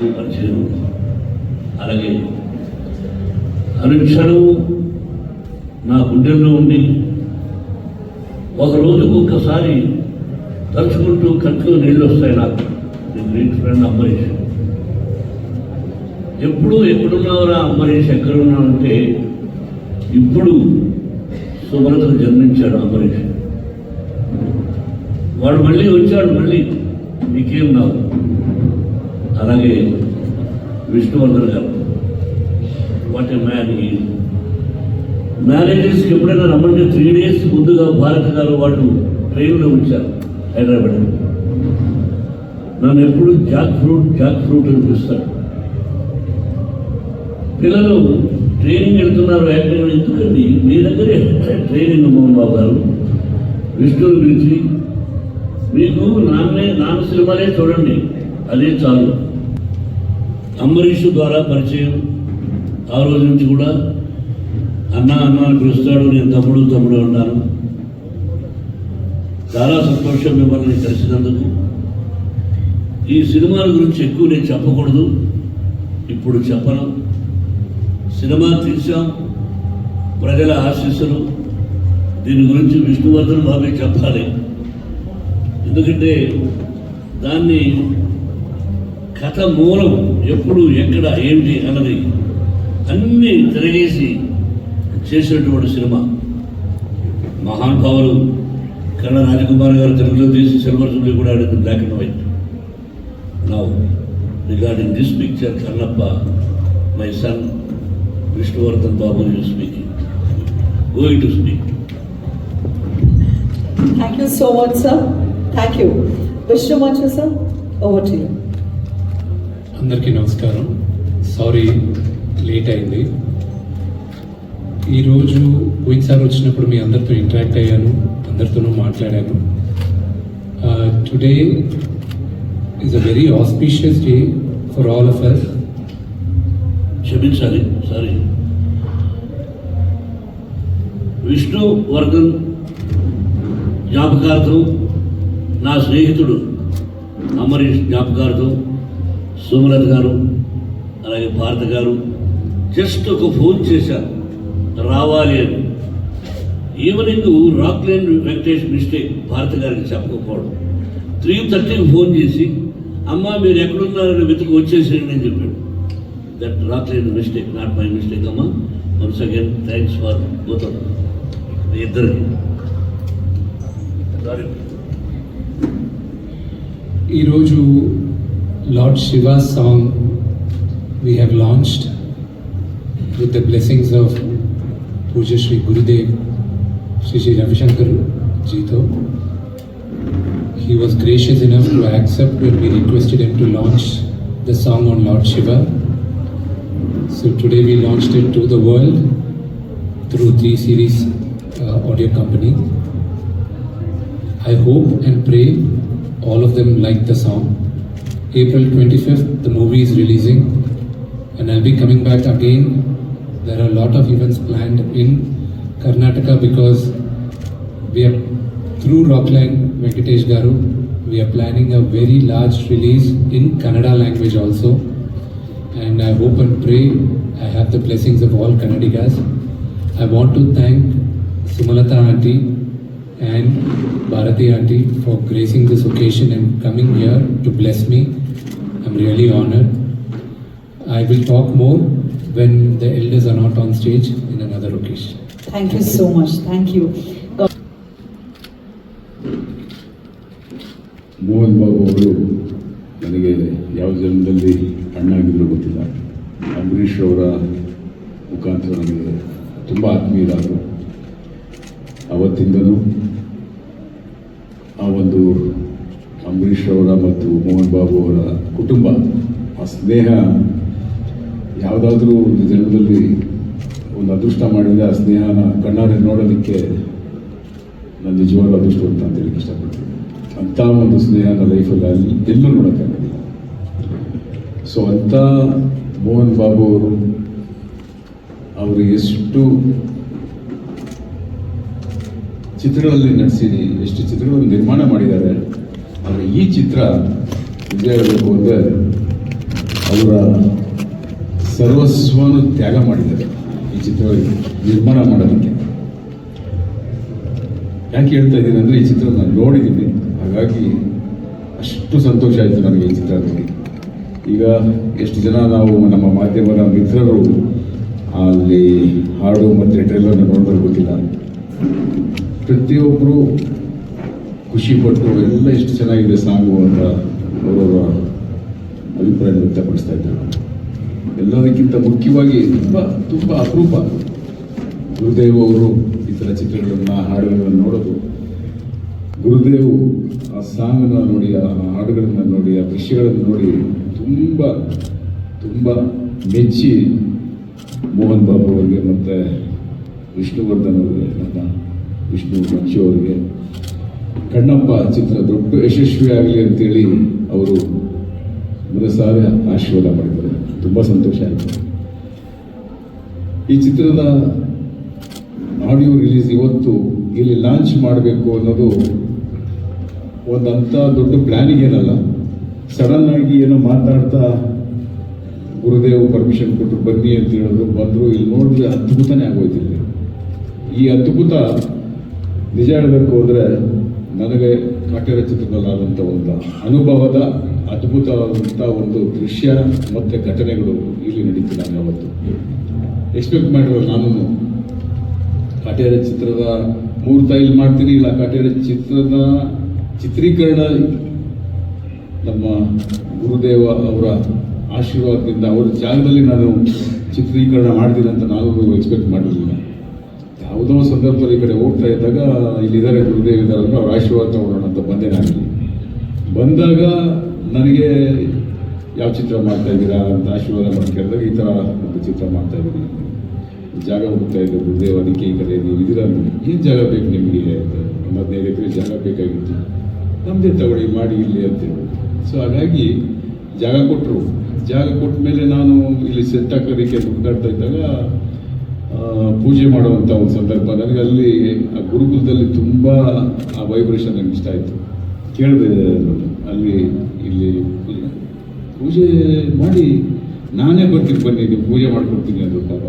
పరిచయం. అలాగే అనుక్షణం నా గుండెల్లో ఉండి ఒక రోజుకు ఒక్కసారి తలుచుకుంటూ కట్లో నీళ్ళు వస్తాయి నాకు గ్రేట్ ఫ్రెండ్ అంబరీష్ ఎప్పుడు ఎక్కడున్నావురా అంబరీష్ ఎక్కడున్నావంటే ఇప్పుడు సుమలతకు జన్మించాడు అంబరీష్ వాడు మళ్ళీ వచ్చాడు మళ్ళీ. నీకేం నాకు అలాగే విష్ణువర్ధన్ గారు. వాట్ ఏ మ్యాన్ ఈ మ్యారేజెస్కి ఎప్పుడైనా రమ్మంటే త్రీ డేస్ ముందుగా భారత్ గారు వాళ్ళు ట్రైన్లో ఉంచారు హైదరాబాద్. నన్ను ఎప్పుడు జాక్ ఫ్రూట్ జాక్ ఫ్రూట్ అని పిలుస్తాడు పిల్లలు ట్రైనింగ్ వెళ్తున్నారు యాక్టివ్ ఎందుకండి? మీ దగ్గరే ట్రైనింగ్ మోహన్ బాబు గారు. విష్ణువుని గురించి మీకు నాన్నే నాన్న సినిమాలే చూడండి. అదే చాలు. అంబరీష్ ద్వారా పరిచయం. ఆ రోజు నుంచి కూడా అన్న అన్న అని పిలుస్తాడు నేను తమ్ముడు తమ్ముడు అన్నాను చాలా సంతోషం మిమ్మల్ని కలిసినందుకు. ఈ సినిమాల గురించి ఎక్కువ నేను చెప్పకూడదు. ఇప్పుడు చెప్పను. సినిమా తీసాం ప్రజల ఆశీస్సులు. దీని గురించి విష్ణువర్ధన్ బాబే చెప్పాలి. ఎందుకంటే దాన్ని కథ మూలం ఎప్పుడు ఎక్కడ ఏమిటి అన్నది అన్నీ తిరగేసి చేసినటువంటి సినిమా. మహానుభావులు కళ్ళ రాజకుమార్ గారు తెలుగులో తీసి సిల్వర్ జూబ్లీ కూడా ఆడింది black and white now regarding this picture Kannappa my son Vishnuvardhan Babu you speaking going to speak thank you so much sir thank you Vishnu much sir over to you అందరికీ నమస్కారం. Sorry late అయింది. ఈరోజు పోయినసారి వచ్చినప్పుడు మీ అందరితో interact అయ్యాను అందరితోనూ మాట్లాడాను. Today is a very auspicious day for all of us క్షమించాలి సారీ విష్ణు వర్గం జ్ఞాపకార్థం నా స్నేహితుడు అమరీష్ జ్ఞాపకార్థం సుమలత గారు అలాగే భారత గారు జస్ట్ ఒక ఫోన్ చేశారు రావాలి అని. ఈవినింగ్ రాక్లైన్ వెంకటేష్ మిస్టేక్ భారత గారికి చెప్పకపోవడం. త్రీ థర్టీకి ఫోన్ చేసి అమ్మ మీరు ఎక్కడున్నారని వెతుకు వచ్చేసేయండి అని చెప్పాడు. That Rockline mistake not my mistake అమ్మా. Once again thanks for Gautam ఇద్దరికి. ఈరోజు Lord Shiva's song we have launched with the blessings of Puja Sri Gurudev, Sri Sri Ravishankar Jito. He was gracious enough to accept when we requested him to launch the song on Lord Shiva. So today we launched it to the world through three series uh, audio companies. I hope and pray all of them like the song. April 25th, the movie is releasing, and I'll be coming back again. There are a lot of events planned in Karnataka because we are through Rockline Venkatesh Garu. We are planning a very large release in Kannada language also, and I hope and pray I have the blessings of all Kannadigas. I want to thank Sumalata auntie and Bharati auntie for gracing this occasion and coming here to bless me. I'm really honored. I will talk more when the elders are not on stage in another occasion. Thank you so much. Thank you. Mohan Babu ಅವರು ನನಗೆ ಯಾವ ಜನ್ಮದಲ್ಲಿ ಅಣ್ಣಾಗಿದ್ದರೂ ಗೊತ್ತಿಲ್ಲ ಅಂಬರೀಷ್ ಅವರ ಮುಖಾಂತರ ನನಗೆ ತುಂಬ ಆತ್ಮೀಯರಾದರು ಅವತ್ತಿಂದಲೂ ಆ ಒಂದು ಅಂಬರೀಷ್ ಅವರ ಮತ್ತು ಮೋಹನ್ ಬಾಬು ಅವರ ಕುಟುಂಬ, ಆ ಸ್ನೇಹ ಯಾವುದಾದ್ರೂ ಒಂದು ಜನ್ಮದಲ್ಲಿ ಒಂದು ಅದೃಷ್ಟ ಮಾಡಿದರೆ ಆ ಸ್ನೇಹನ ಕಣ್ಣಾರೆ ನೋಡೋದಕ್ಕೆ ನಾನು ನಿಜವಾಗ್ಲೂ ಅದೃಷ್ಟ ಅಂತ ಹೇಳಕ್ಕೆ ಇಷ್ಟಪಡ್ತೀನಿ. ಅಂಥ ಒಂದು ಸ್ನೇಹನ ಲೈಫಲ್ಲಿ ಅಲ್ಲಿ ಎಲ್ಲೂ ನೋಡೋಕ್ಕಾಗಲಿಲ್ಲ ಸೊ ಅಂಥ ಮೋಹನ್ ಬಾಬು ಅವರು ಅವರು ಎಷ್ಟು ಚಿತ್ರಗಳಲ್ಲಿ ನಟಿಸಿರಿ ಎಷ್ಟು ಚಿತ್ರಗಳನ್ನು ನಿರ್ಮಾಣ ಮಾಡಿದ್ದಾರೆ ಆದರೆ ಈ ಚಿತ್ರ ನಿಜ ಹೇಳಬೇಕು ಅಂದರೆ ಅವರ ಸರ್ವಸ್ವವನ್ನು ತ್ಯಾಗ ಮಾಡಿದ್ದಾರೆ ಈ ಚಿತ್ರ ನಿರ್ಮಾಣ ಮಾಡೋದಕ್ಕೆ. ಯಾಕೆ ಹೇಳ್ತಾ ಇದ್ದೀನಿ ಅಂದರೆ ಈ ಚಿತ್ರ ನಾನು ನೋಡಿದ್ದೀನಿ ಹಾಗಾಗಿ ಅಷ್ಟು ಸಂತೋಷ ಆಯಿತು ನನಗೆ ಈ ಚಿತ್ರ ನೋಡಿ ಈಗ ಎಷ್ಟು ಜನ ನಾವು ನಮ್ಮ ಮಾಧ್ಯಮದ ಮಿತ್ರರು ಅಲ್ಲಿ ಹಾಡು ಮತ್ತು ಟ್ರೈಲರ್ನ ನೋಡಿದ್ರೆ ಗೊತ್ತಿಲ್ಲ. ಪ್ರತಿಯೊಬ್ಬರು ಖುಷಿಪಟ್ಟು ಎಲ್ಲ ಎಷ್ಟು ಚೆನ್ನಾಗಿದೆ ಸಾಂಗು ಅಂತ ಅವರವರ ಅಭಿಪ್ರಾಯ ವ್ಯಕ್ತಪಡಿಸ್ತಾ ಇದ್ದಾರೆ. ಎಲ್ಲದಕ್ಕಿಂತ ಮುಖ್ಯವಾಗಿ ತುಂಬ ತುಂಬ ಅಪರೂಪ. ಗುರುದೇವ್ ಅವರು ಈ ಥರ ಚಿತ್ರಗಳನ್ನು ಹಾಡುಗಳನ್ನು ನೋಡೋದು. ಗುರುದೇವ್ ಆ ಸಾಂಗನ್ನು ನೋಡಿ, ಆ ಹಾಡುಗಳನ್ನು ನೋಡಿ, ಆ ದೃಶ್ಯಗಳನ್ನು ನೋಡಿ ತುಂಬ ತುಂಬ ಮೆಚ್ಚಿ ಮೋಹನ್ ಬಾಬು ಅವರಿಗೆ ಮತ್ತು ವಿಷ್ಣುವರ್ಧನ್ ಅವರಿಗೆ ನನ್ನ ವಿಷ್ಣು ಮಂಚು ಅವರಿಗೆ ಕಣ್ಣಪ್ಪ ಚಿತ್ರ ದೊಡ್ಡ ಯಶಸ್ವಿ ಆಗಲಿ ಅಂತೇಳಿ ಅವರು ಮನಸಾರೆ ಆಶೀರ್ವಾದ ಮಾಡಿದ್ದಾರೆ. ತುಂಬ ಸಂತೋಷ ಆಯಿತು. ಈ ಚಿತ್ರದ ಆಡಿಯೋ ರಿಲೀಸ್ ಇವತ್ತು ಇಲ್ಲಿ ಲಾಂಚ್ ಮಾಡಬೇಕು ಅನ್ನೋದು ಒಂದಂಥ ದೊಡ್ಡ ಪ್ಲ್ಯಾನಿಂಗ್ ಏನಲ್ಲ. ಸಡನ್ ಆಗಿ ಏನೋ ಮಾತಾಡ್ತಾ ಗುರುದೇವ್ ಪರ್ಮಿಷನ್ ಕೊಟ್ಟರು ಬನ್ನಿ ಅಂತ ಹೇಳಿದ್ರು. ಬಂದರು, ಇಲ್ಲಿ ನೋಡಿದ್ರೆ ಅದ್ಭುತನೇ ಆಗೋಯ್ತಿಲ್ಲ ಈ ಅದ್ಭುತ ನಿಜ ಹೇಳಬೇಕು ಅಂದರೆ ನನಗೆ ಕಾಟೇರ ಚಿತ್ರದಲ್ಲಾದಂಥ ಒಂದು ಅನುಭವದ ಅದ್ಭುತವಾದಂಥ ಒಂದು ದೃಶ್ಯ ಮತ್ತು ಘಟನೆಗಳು ಇಲ್ಲಿ ನಡೀತು ಅವತ್ತು ಎಕ್ಸ್ಪೆಕ್ಟ್ ಮಾಡಿರೋ ನಾನು ಕಾಟೇರ ಚಿತ್ರದ ಮೂರ್ತ ಇಲ್ಲಿ ಮಾಡ್ತೀನಿ. ಇಲ್ಲ ಕಾಟೇರ ಚಿತ್ರದ ಚಿತ್ರೀಕರಣ ನಮ್ಮ ಗುರುದೇವ ಅವರ ಆಶೀರ್ವಾದದಿಂದ ಅವರ ಜಾಗದಲ್ಲಿ ನಾನು ಚಿತ್ರೀಕರಣ ಮಾಡ್ತೀನಿ ಅಂತ ನಾನು ಎಕ್ಸ್ಪೆಕ್ಟ್ ಮಾಡಿರಲಿಲ್ಲ ಯಾವುದೋ ಸಂದರ್ಭದಲ್ಲಿ ಕಡೆ ಹೋಗ್ತಾ ಇದ್ದಾಗ ಇಲ್ಲಿದ್ದಾರೆ ಗುರುದೇವ್ ಇದ್ದಾರೆ ಅಂದ್ರೆ ಅವ್ರ ಆಶೀರ್ವಾದ ನೋಡೋಣ ಅಂತ ಬಂದೆ ನಾನು ಬಂದಾಗ ನನಗೆ ಯಾವ ಚಿತ್ರ ಮಾಡ್ತಾ ಇದ್ದೀರಾ ಅಂತ ಆಶೀರ್ವಾದ ಮಾಡಿ ಕೇಳಿದಾಗ ಈ ಥರ ಒಂದು ಚಿತ್ರ ಮಾಡ್ತಾ ಇದ್ದೀನಿ. ಜಾಗ ಹೋಗ್ತಾ ಇದ್ದೆ, ಗುರುದೇವ್ ಅದಕ್ಕೆ ಈ ಕಡೆ ನೀವು ಇದೀರ ಏನು ಜಾಗ ಬೇಕು ನಿಮಗೆ ಅಂತ. ಒಂದು ಹದಿನೈದು ಎಕರೆ ಜಾಗ ಬೇಕಾಗಿತ್ತು. ನಮ್ಮದೇ ತಗೊಳ್ಳಿ, ಮಾಡಿ ಇಲ್ಲಿ ಅಂತೇಳಿ ಸೊ ಹಾಗಾಗಿ ಜಾಗ ಕೊಟ್ಟರು ಜಾಗ ಕೊಟ್ಟ ಮೇಲೆ ನಾನು ಇಲ್ಲಿ ಸೆಟ್ ಹಾಕೋದಕ್ಕೆ ಹುಡುಕಾಡ್ತಾ ಇದ್ದಾಗ ಪೂಜೆ ಮಾಡುವಂಥ ಒಂದು ಸಂದರ್ಭ. ನನಗೆ ಅಲ್ಲಿ ಆ ಗುರುಕುಲದಲ್ಲಿ ತುಂಬ ಆ ವೈಬ್ರೇಷನ್ ನನಗೆ ಇಷ್ಟ ಆಯಿತು ಕೇಳಿದೆ ಅಲ್ಲಿ, ಇಲ್ಲಿ ಪೂಜೆ ಮಾಡಿ, ನಾನೇ ಬರ್ತೀನಿ, ಬನ್ನಿ, ನೀವು ಪೂಜೆ ಮಾಡಿಕೊಡ್ತೀನಿ ಅದು ಪಾಪ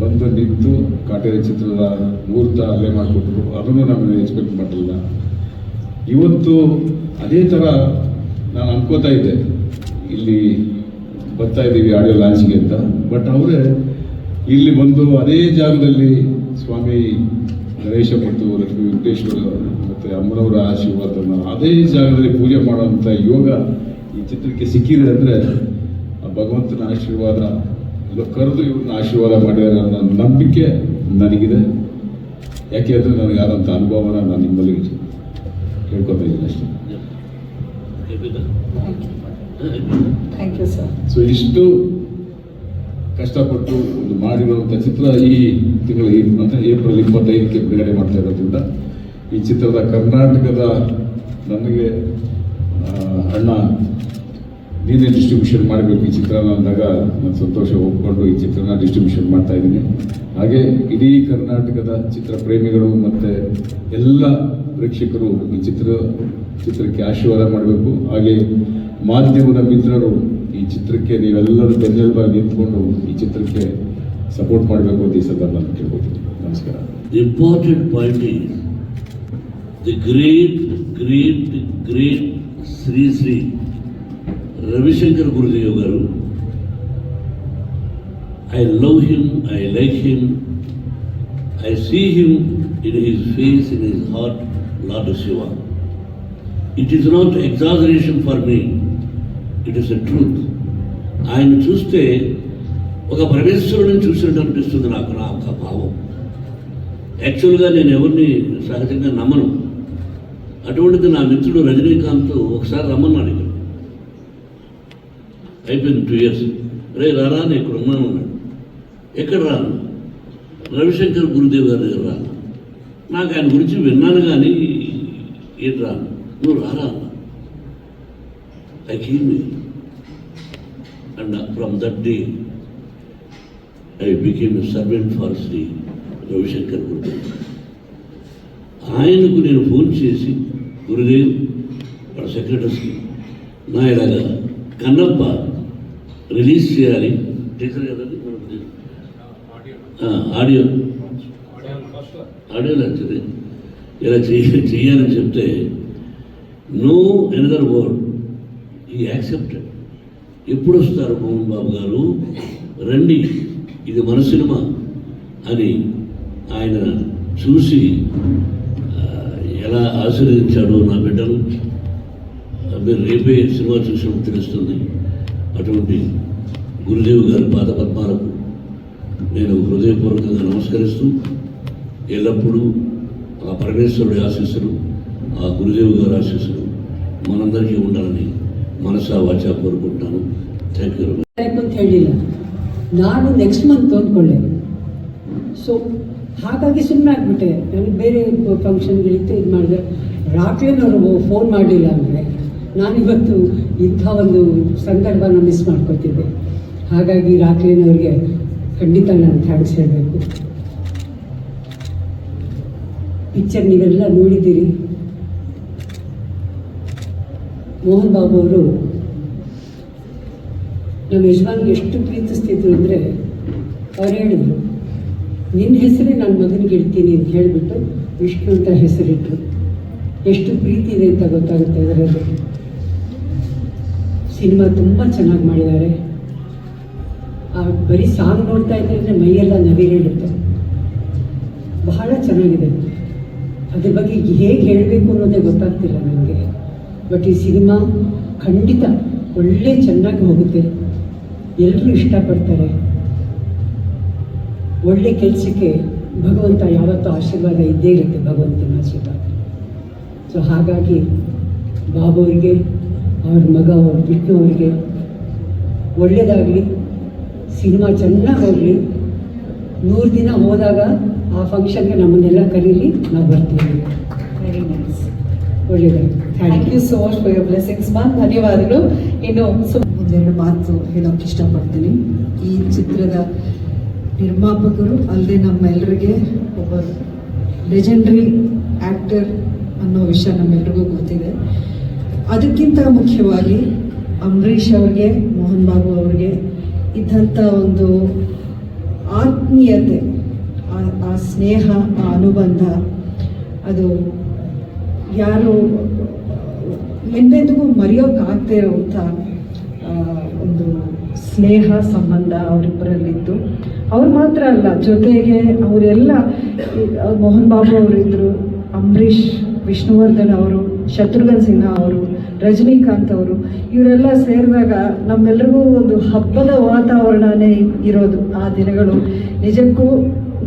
ಬಂದು ನಿಂತು ಕಾಟೇರಿ ಚಿತ್ರದ ಮುಹೂರ್ತ ಅಲ್ಲೇ ಮಾಡಿಕೊಟ್ರು. ಅದನ್ನು ನಾನು ಎಕ್ಸ್ಪೆಕ್ಟ್ ಮಾಡಲಿಲ್ಲ. ಇವತ್ತು ಅದೇ ಥರ ನಾನು ಅನ್ಕೋತಾ ಇದ್ದೆ. ಇಲ್ಲಿ ಬರ್ತಾ ಇದ್ದೀವಿ ಆಡಿಯೋ ಲಾಂಚಿಗೆ ಅಂತ. ಬಟ್ ಅವರೇ ಇಲ್ಲಿ ಬಂದು ಅದೇ ಜಾಗದಲ್ಲಿ ಸ್ವಾಮಿ ಗಣೇಶ ಮತ್ತು ಲಕ್ಷ್ಮೀ ವೆಂಕಟೇಶ್ವರ ಮತ್ತು ಅಮ್ಮನವರ ಆಶೀರ್ವಾದನ ಅದೇ ಜಾಗದಲ್ಲಿ ಪೂಜೆ ಮಾಡುವಂಥ ಯೋಗ ಈ ಚಿತ್ರಕ್ಕೆ ಸಿಕ್ಕಿದೆ ಅಂದರೆ ಆ ಭಗವಂತನ ಆಶೀರ್ವಾದ ಎಲ್ಲ ಕರೆದು ಇವ್ರನ್ನ ಆಶೀರ್ವಾದ ಮಾಡಿದ್ದಾರೆ ಅನ್ನೋ ನಂಬಿಕೆ ನನಗಿದೆ. ಯಾಕೆ ಅಂದರೆ ನನಗೆ ಆದಂಥ ಅನುಭವನ ನಾನು ನಿಮ್ಮಲ್ಲಿ ಹೇಳ್ಕೊತಾ ಇದ್ದೀನಿ ಅಷ್ಟೇ. ಸೊ ಇಷ್ಟು ಕಷ್ಟಪಟ್ಟು ಒಂದು ಮಾಡಿರುವಂಥ ಚಿತ್ರ ಈ ತಿಂಗಳ ಅಂದರೆ ಏಪ್ರಿಲ್ ಇಪ್ಪತ್ತೈದಕ್ಕೆ ಬಿಡುಗಡೆ ಮಾಡ್ತಾ ಇರೋದ್ರಿಂದ ಈ ಚಿತ್ರದ ಕರ್ನಾಟಕದ ನನಗೆ ಅಣ್ಣ ನೀನೇ ಡಿಸ್ಟ್ರಿಬ್ಯೂಷನ್ ಮಾಡಬೇಕು ಈ ಚಿತ್ರನ ಅಂದಾಗ ನಾನು ಸಂತೋಷ ಒಪ್ಪಿಕೊಂಡು ಈ ಚಿತ್ರನ ಡಿಸ್ಟ್ರಿಬ್ಯೂಷನ್ ಮಾಡ್ತಾ ಇದ್ದೀನಿ. ಹಾಗೆ ಇಡೀ ಕರ್ನಾಟಕದ ಚಿತ್ರ ಪ್ರೇಮಿಗಳು ಮತ್ತು ಎಲ್ಲ ಪ್ರೇಕ್ಷಕರು ಈ ಚಿತ್ರ, ಚಿತ್ರಕ್ಕೆ ಆಶೀರ್ವಾದ ಮಾಡಬೇಕು. ಹಾಗೆ ಮಾಧ್ಯಮದ ಮಿತ್ರರು ಈ ಚಿತ್ರಕ್ಕೆ ನೀವೆಲ್ಲರೂ ಬೆನ್ನೆಲುಬಾಗಿ ನಿಂತ್ಕೊಂಡು ಈ ಚಿತ್ರಕ್ಕೆ ಸಪೋರ್ಟ್ ಮಾಡಬೇಕು ಅಂತ ಈ ಸಂದರ್ಭ ನಾನು ಕೇಳ್ಕೊತೀನಿ ನಮಸ್ಕಾರ The important point is the great, great, great Sri Sri Ravishankar Gurudev Garu. I love him, I like him, I see him in his face, in his heart, Lord Shiva. It is not exaggeration for me, it is the truth ఆయన చూస్తే ఒక పరమేశ్వరుడిని చూసినట్టు అనిపిస్తుంది నాకు నా ఒక భావం. యాక్చువల్గా నేను ఎవరిని సహజంగా నమ్మను. అటువంటిది నా మిత్రుడు రజనీకాంత్ ఒకసారి రమ్మన్నాడు ఇక్కడ అయిపోయింది టూ ఇయర్స్ రే రారా నేను ఇక్కడ ఉన్నాను అన్నాడు. ఎక్కడ రాను? రవిశంకర్ గురుదేవ్ గారి దగ్గర రాను. నాకు ఆయన గురించి విన్నాను కానీ ఏం రాను? నువ్వు రారా అన్నా. I and from that day I became a servant for Shri Ravishankar Gurudev ఆయనకు నేను ఫోన్ చేసి గురుదేవ్ వాళ్ళ సెక్రటరీస్కి నా ఇలాగా కన్నప్ప రిలీజ్ చేయాలి. టీచర్ కదండి ఆడియో ఆడియో నచ్చింది ఇలా చెయ్య చెయ్యాలని చెప్తే no another word he accepted ఎప్పుడు వస్తారు మోహన్ బాబు గారు? రండి ఇది మన సినిమా అని ఆయన చూసి ఎలా ఆశీర్వదించాడో నా బిడ్డను మీరు రేపే సినిమా చూసినప్పుడు తెలుస్తుంది. అటువంటి గురుదేవ్ గారి పాద పద్మాలకు నేను హృదయపూర్వకంగా నమస్కరిస్తూ ఎల్లప్పుడూ ఆ పరమేశ్వరుడి ఆశీస్సులు ఆ గురుదేవ్ గారి ఆశీస్సులు మనందరికీ ఉండాలని ಮನಸ್ಸ ವಾಚ ಕೋರ್ಬಿಟ್ಟು ಥ್ಯಾಂಕ್ ಯು ಅಂತ ಹೇಳಿಲ್ಲ. ನಾನು ನೆಕ್ಸ್ಟ್ ಮಂತ್ ಅಂದ್ಕೊಳ್ಳೆ ಸೊ ಹಾಗಾಗಿ ಸುಮ್ಮನೆ ಆಗಿಬಿಟ್ಟೆ. ನನಗೆ ಬೇರೆ ಫಂಕ್ಷನ್ ಫಂಕ್ಷನ್ಗಳಿತ್ತು ಇದು ಮಾಡಿದೆ. ರಾತ್ರಿನವರು ಫೋನ್ ಮಾಡಲಿಲ್ಲ ಅಂದರೆ ನಾನಿವತ್ತು ಇಂಥ ಒಂದು ಸಂದರ್ಭನ ಮಿಸ್ ಮಾಡ್ಕೋತಿದ್ದೆ ಹಾಗಾಗಿ ರಾಕ್ಲೇನವರಿಗೆ ಖಂಡಿತ ನಾನು ಥ್ಯಾಂಕ್ಸ್ ಹೇಳಬೇಕು. ಪಿಕ್ಚರ್ ನೀವೆಲ್ಲ ನೋಡಿದ್ದೀರಿ. ಮೋಹನ್ ಬಾಬು ಅವರು, ನಮ್ಮ ಯಜಮಾನ್ಗೆ ಎಷ್ಟು ಪ್ರೀತಿಸ್ತಿದ್ರು ಅಂದರೆ ಅವ್ರು ಹೇಳಿದರು ನಿನ್ನ ಹೆಸರೇ ನನ್ನ ಮಗನಿಗೆ ಇಡ್ತೀನಿ ಅಂತ ಹೇಳಿಬಿಟ್ಟು ವಿಷ್ಣು ಅಂತ ಹೆಸರಿಟ್ಟರು ಎಷ್ಟು ಪ್ರೀತಿ ಇದೆ ಅಂತ ಗೊತ್ತಾಗುತ್ತೆ ಅದರಲ್ಲಿ. ಸಿನಿಮಾ ತುಂಬ ಚೆನ್ನಾಗಿ ಮಾಡಿದ್ದಾರೆ. ಆ ಬರೀ ಸಾಂಗ್ ನೋಡ್ತಾ ಇದ್ದರೆ ಮೈಯೆಲ್ಲ ನವಿರೇಳುತ್ತೆ ಬಹಳ ಚೆನ್ನಾಗಿದೆ. ಅದ್ರ ಬಗ್ಗೆ ಹೇಗೆ ಹೇಳಬೇಕು ಅನ್ನೋದೇ ಗೊತ್ತಾಗ್ತಿಲ್ಲ ನನಗೆ ಬಟ್ ಈ ಸಿನಿಮಾ ಖಂಡಿತ ಒಳ್ಳೆ ಚೆನ್ನಾಗಿ ಹೋಗುತ್ತೆ. ಎಲ್ಲರೂ ಇಷ್ಟಪಡ್ತಾರೆ. ಒಳ್ಳೆ ಕೆಲಸಕ್ಕೆ ಭಗವಂತ ಯಾವತ್ತೂ ಆಶೀರ್ವಾದ ಇದ್ದೇ ಇರುತ್ತೆ ಭಗವಂತನ ಆಶೀರ್ವಾದ. ಸೊ ಹಾಗಾಗಿ ಬಾಬು ಅವರಿಗೆ, ಅವ್ರ ಮಗ ಅವ್ರ ವಿಷ್ಣು ಅವರಿಗೆ ಒಳ್ಳೆಯದಾಗಲಿ ಸಿನಿಮಾ ಚೆನ್ನಾಗಿ ಹೋಗಲಿ. ನೂರು ದಿನ ಹೋದಾಗ ಆ ಫಂಕ್ಷನ್ಗೆ ನಮ್ಮನ್ನೆಲ್ಲ ಕರೀಲಿ, ನಾವು ಬರ್ತೀವಿ. Very nice thank you so much for your blessings ಮಾ ಧನ್ಯವಾದಗಳು. ಇನ್ನು ಒಂದೆರಡು ಮಾತು ಹೇಳೋಕೆ ಇಷ್ಟಪಡ್ತೀನಿ. ಈ ಚಿತ್ರದ ನಿರ್ಮಾಪಕರು ಅಲ್ಲದೆ ನಮ್ಮೆಲ್ಲರಿಗೆ ಒಬ್ಬ ಲೆಜೆಂಡ್ರಿ ಆ್ಯಕ್ಟರ್ ಅನ್ನೋ ವಿಷಯ ನಮ್ಮೆಲ್ರಿಗೂ ಗೊತ್ತಿದೆ. ಅದಕ್ಕಿಂತ ಮುಖ್ಯವಾಗಿ ಅಂಬರೀಷ್ ಅವ್ರಿಗೆ ಮೋಹನ್ ಬಾಬು ಅವ್ರಿಗೆ ಇದ್ದಂಥ ಒಂದು ಆತ್ಮೀಯತೆ ಆ- ಆ ಸ್ನೇಹ ಆ ಅನುಬಂಧ ಅದು ಯಾರು ಎಂದೆಂದಿಗೂ ಮರೆಯೋಕ್ಕಾಗದೇ ಇರುವಂಥ ಒಂದು ಸ್ನೇಹ, ಸಂಬಂಧ ಅವರಿಬ್ಬರಲ್ಲಿತ್ತು ಅವ್ರು ಮಾತ್ರ ಅಲ್ಲ, ಜೊತೆಗೆ ಅವರೆಲ್ಲ ಮೋಹನ್ ಬಾಬು ಅವರಿದ್ದರು ಅಂಬರೀಷ್, ವಿಷ್ಣುವರ್ಧನ್ ಅವರು, ಶತ್ರುಘ್ನ ಸಿನ್ಹಾ ಅವರು, ರಜನಿಕಾಂತ್ ಅವರು, ಇವರೆಲ್ಲ ಸೇರಿದಾಗ ನಮ್ಮೆಲ್ರಿಗೂ ಒಂದು ಹಬ್ಬದ ವಾತಾವರಣನೇ ಇರೋದು ಆ ದಿನಗಳು. ನಿಜಕ್ಕೂ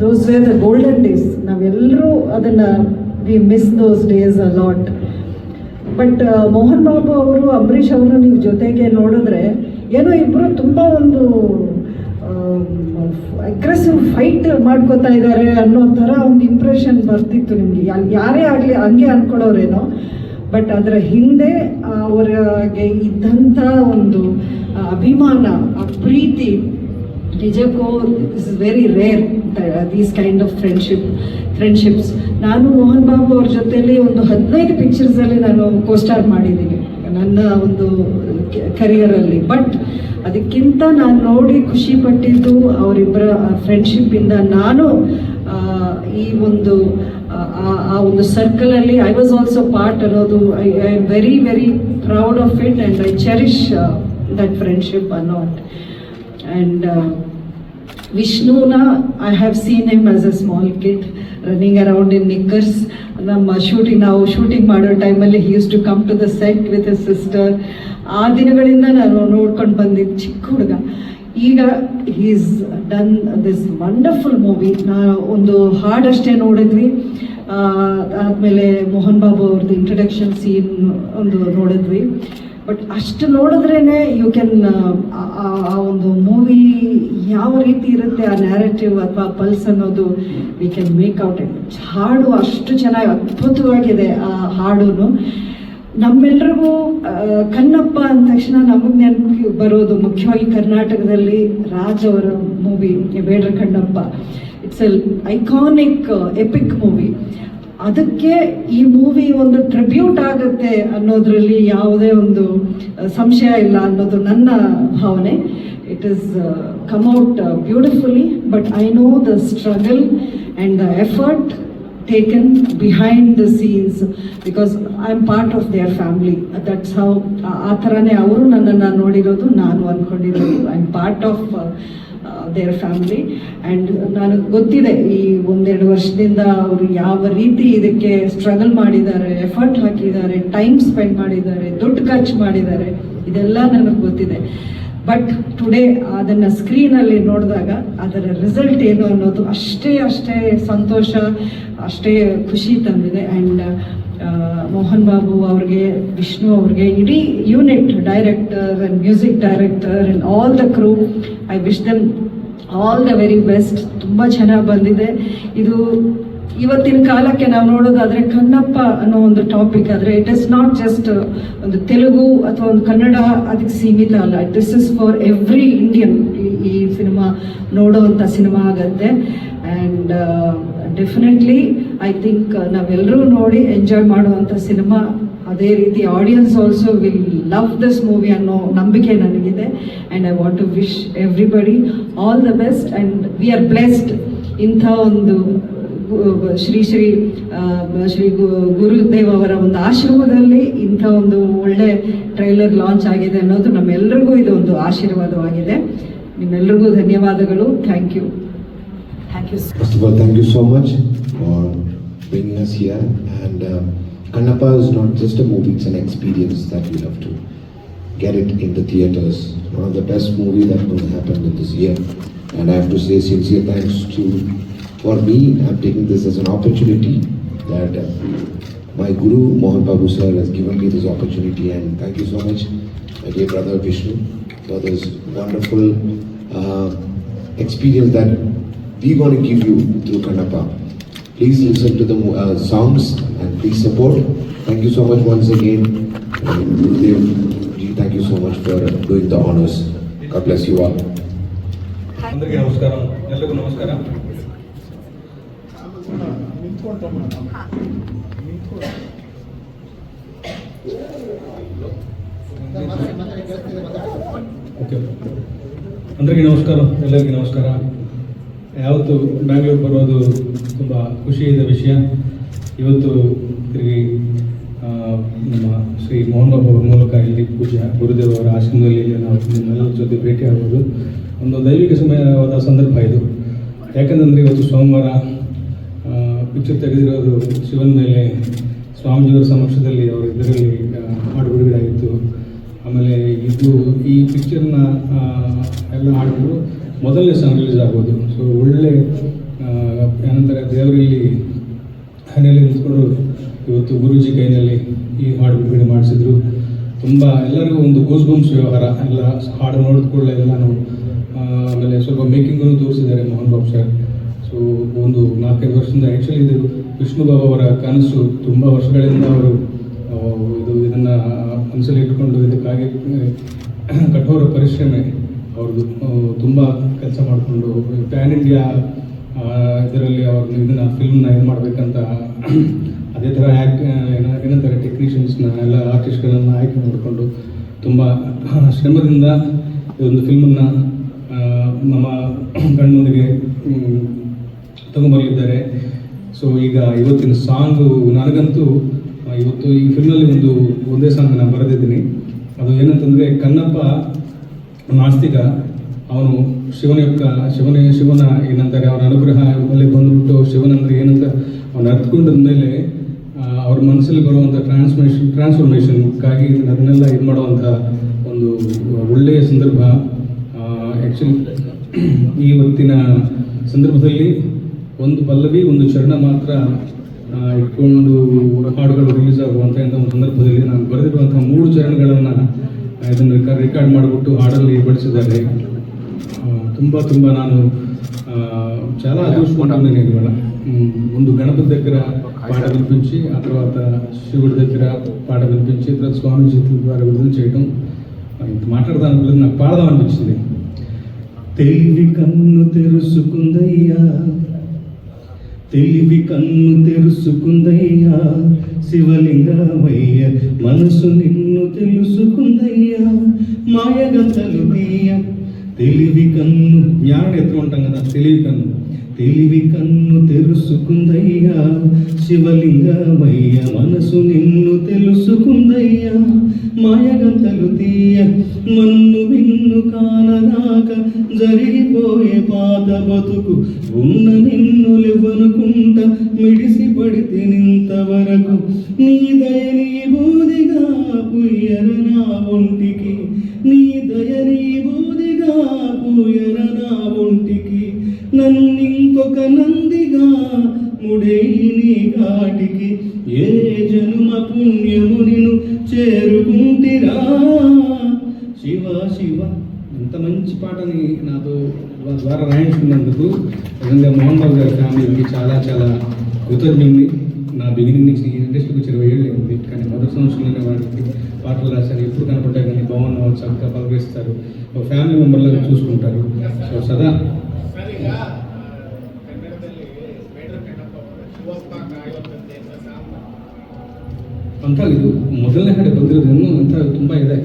ದೋಸ್ ದ ಗೋಲ್ಡನ್ ಡೇಸ್ ನಾವೆಲ್ಲರೂ ಅದನ್ನು we miss those days lot but Mohan Babu ಅವರು ಅಂಬರೀಷ್ ಅವರು ನೀವು ಜೊತೆಗೆ ನೋಡಿದ್ರೆ ಏನೋ ಇಬ್ಬರು ತುಂಬ ಒಂದು ಅಗ್ರೆಸಿವ್ ಫೈಟ್ ಮಾಡ್ಕೋತಾ ಇದ್ದಾರೆ ಅನ್ನೋ ಥರ ಒಂದು ಇಂಪ್ರೆಷನ್ ಬರ್ತಿತ್ತು ನಿಮಗೆ. ಯಾರೇ ಆಗಲಿ ಹಂಗೆ ಅಂದ್ಕೊಳ್ಳೋರೇನೋ ಬಟ್ ಅದರ ಹಿಂದೆ ಅವರಿಗೆ ಇದ್ದಂಥ ಒಂದು ಅಭಿಮಾನ, ಆ ಪ್ರೀತಿ ನಿಜಕ್ಕೂ is very rare these kind of friendship friendships ನಾನು ಮೋಹನ್ ಬಾಬು ಅವ್ರ ಜೊತೆಲಿ ಒಂದು ಹದಿನೈದು ಪಿಕ್ಚರ್ಸಲ್ಲಿ ನಾನು ಕೋಸ್ಟಾರ್ ಮಾಡಿದ್ದೀನಿ ನನ್ನ ಒಂದು ಕರಿಯರಲ್ಲಿ ಬಟ್ ಅದಕ್ಕಿಂತ ನಾನು ನೋಡಿ ಖುಷಿ ಪಟ್ಟಿದ್ದು ಅವರಿಬ್ಬರ ಫ್ರೆಂಡ್ಶಿಪ್ಪಿಂದ ನಾನು ಈ ಒಂದು ಆ, ಒಂದು ಸರ್ಕಲಲ್ಲಿ ಐ ವಾಸ್ ಆಲ್ಸೋ ಪಾರ್ಟ್ ಅನ್ನೋದು I I am very very proud of it and I cherish that friendship ಅನ್ನೋ and uh, I have seen seen as a small kid kid around in knickers. ನಮ್ಮ shooting ನಾವು shooting ಮಾಡೋ ಟೈಮಲ್ಲಿ he used to come to the set with a sister ಆ ದಿನಗಳಿಂದ ನಾನು ನೋಡ್ಕೊಂಡು ಬಂದಿದ್ದು ಚಿಕ್ಕ ಹುಡುಗ. ಈಗ is done this wonderful movie ನಾ ಒಂದು ಹಾಡಷ್ಟೇ ನೋಡಿದ್ವಿ. ಆದ್ಮೇಲೆ ಮೋಹನ್ ಬಾಬು ಅವ್ರದ್ದು ಇಂಟ್ರಡಕ್ಷನ್ ಸೀನ್ ಒಂದು ನೋಡಿದ್ವಿ. ಬಟ್ ಅಷ್ಟು ನೋಡಿದ್ರೇನೆ ಯು ಕ್ಯಾನ್ ಆ ಒಂದು ಮೂವಿ ಯಾವ ರೀತಿ ಇರುತ್ತೆ ಆ ನ್ಯಾರೇಟಿವ್ ಅಥವಾ ಪಲ್ಸ್ ಅನ್ನೋದು we can make out it ಹಾಡು ಅಷ್ಟು ಚೆನ್ನಾಗಿ ಅದ್ಭುತವಾಗಿದೆ ಆ ಹಾಡು ನಮ್ಮೆಲ್ರಿಗೂ ಕನ್ನಪ್ಪ ಅಂದ ತಕ್ಷಣ ನಮಗೆ ನೆನಪಿಗೆ ಬರೋದು ಮುಖ್ಯವಾಗಿ ಕರ್ನಾಟಕದಲ್ಲಿ ರಾಜ್ ಅವರ movie Bedara Kannappa it's an iconic epic movie ಅದಕ್ಕೆ ಈ ಮೂವಿ ಒಂದು ಟ್ರಿಬ್ಯೂಟ್ ಆಗುತ್ತೆ ಅನ್ನೋದ್ರಲ್ಲಿ ಯಾವುದೇ ಒಂದು ಸಂಶಯ ಇಲ್ಲ ಅನ್ನೋದು ನನ್ನ ಭಾವನೆ. It is come out beautifully but I know the struggle and the effort taken behind the scenes because I am part of their family that's how ಆ ಥರನೇ ಅವರು ನನ್ನನ್ನು ನೋಡಿರೋದು, ನಾನು ಅಂದ್ಕೊಂಡಿರೋದು I am part of their family and ನನಗೆ ಗೊತ್ತಿದೆ, ಈ ಒಂದೆರಡು ವರ್ಷದಿಂದ ಅವರು ಯಾವ ರೀತಿ ಇದಕ್ಕೆ ಸ್ಟ್ರಗಲ್ ಮಾಡಿದ್ದಾರೆ ಎಫರ್ಟ್ ಹಾಕಿದ್ದಾರೆ ಟೈಮ್ ಸ್ಪೆಂಡ್ ಮಾಡಿದ್ದಾರೆ, ದುಡ್ಡು ಖರ್ಚು ಮಾಡಿದ್ದಾರೆ, ಇದೆಲ್ಲ ನನಗೆ ಗೊತ್ತಿದೆ. ಬಟ್ ಟುಡೇ ಅದನ್ನು ಸ್ಕ್ರೀನಲ್ಲಿ ನೋಡಿದಾಗ ಅದರ ರಿಸಲ್ಟ್ ಏನು ಅನ್ನೋದು ಅಷ್ಟೇ ಅಷ್ಟೇ ಸಂತೋಷ, ಅಷ್ಟೇ ಖುಷಿ ತಂದಿದೆ. ಆ್ಯಂಡ್ ಮೋಹನ್ ಬಾಬು ಅವ್ರಿಗೆ, ವಿಷ್ಣು ಅವ್ರಿಗೆ, ಇಡೀ unit director and music director and all the crew I wish them all the very best ತುಂಬ ಚೆನ್ನಾಗಿ ಬಂದಿದೆ. ಇದು ಇವತ್ತಿನ ಕಾಲಕ್ಕೆ ನಾವು ನೋಡೋದಾದರೆ ಕನ್ನಪ್ಪ ಅನ್ನೋ ಒಂದು ಟಾಪಿಕ್ ಆದರೆ ಇಟ್ ಇಸ್ ನಾಟ್ ಜಸ್ಟ್ ಒಂದು ತೆಲುಗು ಅಥವಾ ಒಂದು ಕನ್ನಡ ಅದಕ್ಕೆ ಸೀಮಿತ ಅಲ್ಲ. This is for every Indian ಈ ಸಿನಿಮಾ ನೋಡೋವಂಥ ಸಿನಿಮಾ ಆಗತ್ತೆ. ಆ್ಯಂಡ್ ಡೆಫಿನೆಟ್ಲಿ ಐ ಥಿಂಕ್ ನಾವೆಲ್ಲರೂ ನೋಡಿ ಎಂಜಾಯ್ ಮಾಡುವಂಥ ಸಿನಿಮಾ ಅದೇ ರೀತಿ audience also will love this movie ಅನ್ನೋ ನಂಬಿಕೆ ನನಗಿದೆ. And I want to wish everybody all the best and we are blessed ಇಂಥ ಒಂದು ಶ್ರೀ ಶ್ರೀ ಶ್ರೀ ಗುರುದೇವ್ ಅವರ ಒಂದು ಆಶೀರ್ವಾದದಲ್ಲಿ ಇಂಥ ಒಂದು ಒಳ್ಳೆ ಟ್ರೈಲರ್ ಲಾಂಚ್ ಆಗಿದೆ ಅನ್ನೋದು ನಮ್ಮೆಲ್ಲರಿಗೂ ಒಂದು ಆಶೀರ್ವಾದವಾಗಿದೆ. ನಿಮ್ಮೆಲ್ಲರಿಗೂ ಧನ್ಯವಾದಗಳು. Thank you thank you thank you so thank bringing us here. And uh, Kannappa is not just a movie; it's an experience that we have to get it in the theaters. One of the best movie that will happen in this year. And I have to say sincere thanks to for me. I'm taking this as an opportunity that uh, my guru Mohan Babu sir has given me this opportunity. And thank you so much, my dear brother Vishnu, for this wonderful uh, experience that we're going to give you through Kannappa. Please listen to the uh, songs and please support. Thank you so much once again. Dev, thank you so much for doing the honors. God bless you all. అందరికీ నమస్కారం ఎల్లకు నమస్కారం అందరికీ నమస్కారం ఎల్లరికి నమస్కారం ಯಾವತ್ತು ಬ್ಯಾಂಗ್ಳೂರು ಬರೋದು ತುಂಬ ಖುಷಿಯಾದ ವಿಷಯ. ಇವತ್ತು ತಿರುಗಿ ನಮ್ಮ ಶ್ರೀ ಮೋಹನ್ ಬಾಬು ಅವರ ಮೂಲಕ ಇಲ್ಲಿ ಪೂಜೆ, ಗುರುದೇವ್ ಅವರ ಆಶ್ರಮದಲ್ಲಿ ನಾವು ನಿಮ್ಮೆಲ್ಲರ ಜೊತೆ ಭೇಟಿಯಾಗೋದು ಒಂದು ದೈವಿಕ ಸಮಯವಾದ ಸಂದರ್ಭ ಇದು. ಯಾಕಂತಂದರೆ ಇವತ್ತು ಸೋಮವಾರ ಪಿಕ್ಚರ್ ತೆಗೆದಿರೋದು ಶಿವನ ಮೇಲೆ, ಸ್ವಾಮೀಜಿಯವರ ಸಮಕ್ಷದಲ್ಲಿ ಅವರ ಇದರಲ್ಲಿ ಹಾಡು ಬಿಡುಗಡೆ ಆಯಿತು. ಆಮೇಲೆ ಇದು ಈ ಪಿಕ್ಚರ್ನ ಎಲ್ಲ ಹಾಡುಗಳು ಮೊದಲನೇ ಸಾಂಗ್ ರಿಲೀಸ್ ಆಗ್ಬೋದು ಸೊ ಒಳ್ಳೆ ಏನಂತಾರೆ ದೇವರಲ್ಲಿ ಹಣೆಯಲ್ಲಿ ನಿಂತ್ಕೊಂಡು ಇವತ್ತು ಗುರೂಜಿ ಕೈನಲ್ಲಿ ಈ ಹಾಡು ಬಿಡುಗಡೆ ಮಾಡಿಸಿದ್ರು. ತುಂಬ ಎಲ್ಲರಿಗೂ ಒಂದು ಗೂಸ್ ಬಂಪ್ಸ್ ವ್ಯವಹಾರ. ಎಲ್ಲ ಹಾಡು ನೋಡಿದ ಆ, ಆಮೇಲೆ ಸ್ವಲ್ಪ ಮೇಕಿಂಗನ್ನು ತೋರಿಸಿದ್ದಾರೆ ಮೋಹನ್ ಬಾಬು ಸರ್ ಸೊ ಒಂದು ನಾಲ್ಕೈದು ವರ್ಷದಿಂದ ಆ್ಯಕ್ಚುಲಿ ಇದು ವಿಷ್ಣು ಬಾಬು ಅವರ ಕನಸು ತುಂಬ ವರ್ಷಗಳಿಂದ ಅವರು ಇದು ಇದನ್ನು ಮನಸ್ಸಲ್ಲಿ ಇಟ್ಕೊಂಡು ಇದಕ್ಕಾಗಿ ಕಠೋರ ಪರಿಶ್ರಮೆ ಅವ್ರದ್ದು ತುಂಬ ಕೆಲಸ ಮಾಡಿಕೊಂಡು ಪ್ಯಾನ್ ಇಂಡಿಯಾ ಇದರಲ್ಲಿ ಅವ್ರನ್ನ ಇದನ್ನು ಫಿಲ್ಮ್ನ ಇದು ಮಾಡಬೇಕಂತ, ಅದೇ ಥರ ಆ್ಯಕ್ಟ್ ಏನಂತಾರೆ ಟೆಕ್ನಿಷಿಯನ್ಸ್ನ ಎಲ್ಲ ಆರ್ಟಿಸ್ಟ್ಗಳನ್ನು ಆಯ್ಕೆ ಮಾಡಿಕೊಂಡು, ತುಂಬ, ಶ್ರಮದಿಂದ ಈ ಒಂದು ಫಿಲ್ಮನ್ನು ನಮ್ಮ ಕಣ್ಮುಂದಿಗೆ ತಗೊಂಬರಲಿದ್ದಾರೆ. ಸೊ ಈಗ ಇವತ್ತಿನ ಸಾಂಗು ನನಗಂತೂ ಇವತ್ತು ಈ ಫಿಲ್ಮಲ್ಲಿ ಒಂದು, ಒಂದೇ ಸಾಂಗ್ ನಾನು ಬರೆದಿದ್ದೀನಿ. ಅದು ಏನಂತಂದರೆ, ಕನ್ನಪ್ಪ ನಾಸ್ತಿಕ ಅವನು ಶಿವನ యొక్క ಶಿವನ ಶಿವನ ಏನಂತಾರೆ ಅವನ ಅನುಗ್ರಹ ಮೇಲೆ ಬಂದ್ಬಿಟ್ಟು ಶಿವನಂದ್ರೆ ಏನಂತ ಅವನು ಅರ್ಥಕೊಂಡದ ಮೇಲೆ ಆ, ಅವ್ರ ಮನಸ್ಸಲ್ಲಿ ಬರುವಂಥ ಟ್ರಾನ್ಸ್ಮೇಷನ್ ಟ್ರಾನ್ಸ್ಫಾರ್ಮೇಷನ್ಗಾಗಿ ಅದನ್ನೆಲ್ಲ ಇದು ಮಾಡುವಂಥ ಒಂದು ಒಳ್ಳೆಯ ಸಂದರ್ಭ ಆ್ಯಕ್ಚುಲಿ ಇವತ್ತಿನ ಸಂದರ್ಭದಲ್ಲಿ ಒಂದು ಪಲ್ಲವಿ ಒಂದು ಚರಣ ಮಾತ್ರ ಆ, ಇಟ್ಕೊಂಡು ಹಾಡುಗಳು ರಿಲೀಸ್ ಆಗುವಂಥ ಇಂಥ ಒಂದು ಸಂದರ್ಭದಲ್ಲಿ ನಾನು ಬರೆದಿರುವಂಥ ಮೂರು ಚರಣಗಳನ್ನು ಇದನ್ನು ರೆಕಾರ್ಡ್ ಮಾಡಿಬಿಟ್ಟು ಹಾಡಲ್ಲಿ ಬಳಸಿದ್ದಾರೆ ಆ, ತುಂಬ ತುಂಬ ನಾನು ఆ, చాలా అదృష్టవంతుని ఇవాళ ఉమ్, ముందు గణపతి దగ్గర పాట వినిపించి ఆ తర్వాత శివుడి దగ్గర పాట వినిపించి తర్వాత స్వామి చేతుల ద్వారా విడుదల చేయడం ఆ, ఇంత మాట్లాడదాం లేదు నాకు పాడదాం అనిపించింది తెలివి కన్ను తెరుసుకుందయ్యా తెలివి కన్ను తెరుసుకుందయ్యా శివలింగమయ్య మనసు నిన్ను తెలుసుకుందయ్యా మాయగంతలు తీయ తెలివి కన్ను జ్ఞానం ఎత్తు ఉంటాం కదా తెలివి కన్ను. తెలివి కన్ను తెలుసుకుందయ్యా శివలింగమయ్య మనసు నిన్ను తెలుసుకుందయ్యా. మాయగంతలు తీయ మన్ను విన్ను కానరాక జరిగిపోయే పాత బతుకు ఉన్న నిన్ను లేవనుకుంట మిడిసి పడితే నింతవరకు నీ దయని బూదిగా పుయ్యర నా ఒంటికి. నీ దయని బూదిగా పుయ్యర నా ఒంటికి. ఇంకొక నందిగా ముడైని కాటికి. ఏ జనుమ పుణ్యము నిన్ను చేరుకుంటిరా? శివ శివ. ఇంత మంచి పాటని నాతో ద్వారా రాయించుకున్నందుకు నిజంగా మోహన్ బాబు గారి ఫ్యామిలీకి చాలా చాలా కృతజ్ఞుడిని నా బిగినింగ్ నుంచి ఇండస్ట్రీకి వచ్చి ఇరవై ఏళ్ళు ఉంది కానీ మొదటి సంవత్సరంలోనే వాడికి పాటలు రాశారు. ఎప్పుడు కనపడ్డా కానీ బాగున్నావు చక్కగా పలకరిస్తారు. ఒక ఫ్యామిలీ మెంబర్లను చూసుకుంటారు. సో సదా ಅಂತ ಇದು ಮೊದಲನೇ ಕಡೆ ಬಂದಿರೋದೇನು ಅಂತ ತುಂಬ ಇದೆ.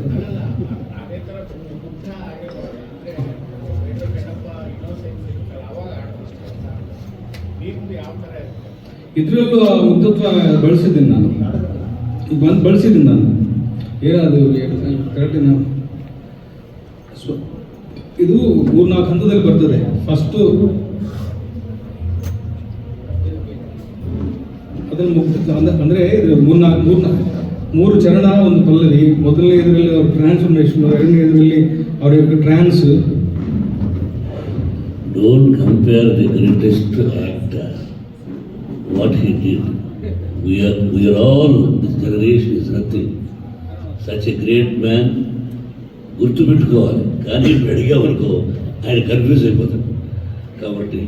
ಇದರಲ್ಲೂ ಆ ಉದ್ದತ್ವ ಬಳಸಿದ್ದೀನಿ ನಾನು. ಬಂದು ಬಳಸಿದ್ದೀನಿ ನಾನು. ಏನದು ಕರೆಕ್ಟ್ ನಾನು ಇದು ಮೂರ್ನಾಲ್ಕು ಹಂತದಲ್ಲಿ ಬರ್ತದೆ. ಫಸ್ಟು ಅದನ್ನು ಮುಗ್ಧ ಅಂದ- ಅಂದ್ರೆ ಇದು ಮೂರ್ನಾಲ್ಕು ಮೂರ್ನಾಲ್ಕು ಮೂರು ಚರಣ ಒಂದು ಪಲ್ಲವಿ ಮೊದಲನೇ ಇದರಲ್ಲಿ ಅವ್ರ ಟ್ರಾನ್ಸ್ಫರ್ಮೇಷನ್ ಎರಡನೇ ಇದರಲ್ಲಿ ಅವ್ರ ಟ್ರಾನ್ಸ್ Don't compare the greatest actor, what he did. We are, we are all, this generation is nothing. Such a great man, గుర్తుపెట్టుకోవాలి కానీ ఇప్పుడు అడిగామనుకో ఆయన కన్ఫ్యూజ్ అయిపోతాడు కాబట్టి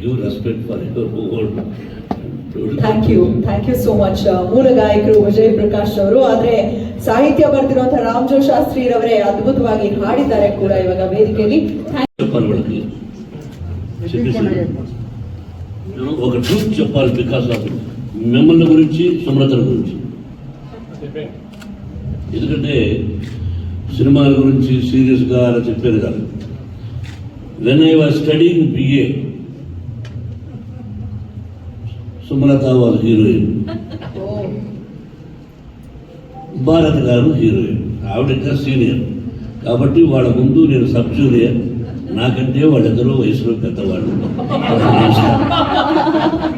give respect for your old thank you thank you so much ಮೂಲ ಗಾಯಕರು ವಿಜಯ್ ಪ್ರಕಾಶ್ ಅವರು ಆದ್ರೆ ಸಾಹಿತ್ಯ ಬರೆದಿರುವಂತಹ ರಾಮಜೋ ಶಾಸ್ತ್ರಿ ರವರೇ ಅದ್ಭುತವಾಗಿ ಹಾಡಿದ್ದಾರೆ ಕೂಡ ಇವಾಗ ವೇದಿಕೆಯಲ್ಲಿ Thank- చెప్పాలి వాళ్ళకి చెప్పేసి ఒక ట్రూత్ చెప్పాలి బికాస్ ఆఫ్ మిమ్మల్ని గురించి సుమలతల గురించి ఎందుకంటే సినిమాల గురించి సీరియస్గా అలా చెప్పేది కాదు when I was studying BA Sumalatha was heroine Bharat garu heroine. ఆవిడ ఇంకా సీనియర్. కాబట్టి వాళ్ళ ముందు నేను సబ్ జూనియర్. నాకంటే వాళ్ళిద్దరూ వయసులో పెద్దవాళ్ళు.